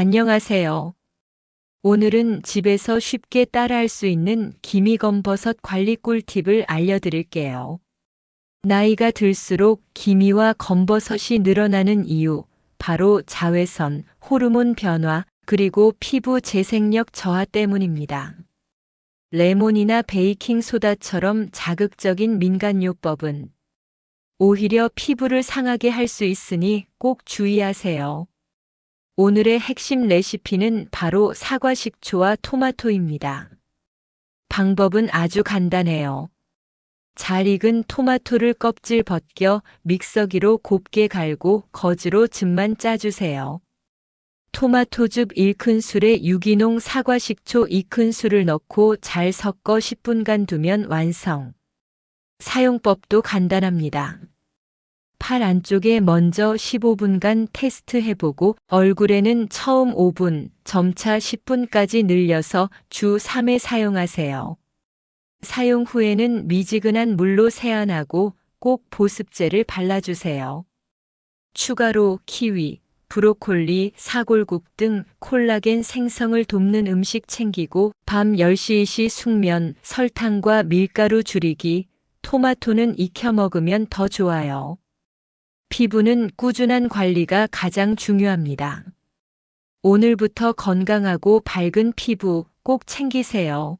안녕하세요. 오늘은 집에서 쉽게 따라할 수 있는 기미검버섯 관리 꿀팁을 알려드릴게요. 나이가 들수록 기미와 검버섯이 늘어나는 이유, 바로 자외선, 호르몬 변화, 그리고 피부 재생력 저하 때문입니다. 레몬이나 베이킹 소다처럼 자극적인 민간요법은 오히려 피부를 상하게 할 수 있으니 꼭 주의하세요. 오늘의 핵심 레시피는 바로 사과 식초와 토마토입니다. 방법은 아주 간단해요. 잘 익은 토마토를 껍질 벗겨 믹서기로 곱게 갈고 거즈로 즙만 짜주세요. 토마토즙 1큰술에 유기농 사과 식초 2큰술을 넣고 잘 섞어 10분간 두면 완성. 사용법도 간단합니다. 팔 안쪽에 먼저 15분간 테스트 해보고 얼굴에는 처음 5분, 점차 10분까지 늘려서 주 3회 사용하세요. 사용 후에는 미지근한 물로 세안하고 꼭 보습제를 발라주세요. 추가로 키위, 브로콜리, 사골국 등 콜라겐 생성을 돕는 음식 챙기고 밤 10시 시 숙면, 설탕과 밀가루 줄이기, 토마토는 익혀 먹으면 더 좋아요. 피부는 꾸준한 관리가 가장 중요합니다. 오늘부터 건강하고 밝은 피부 꼭 챙기세요.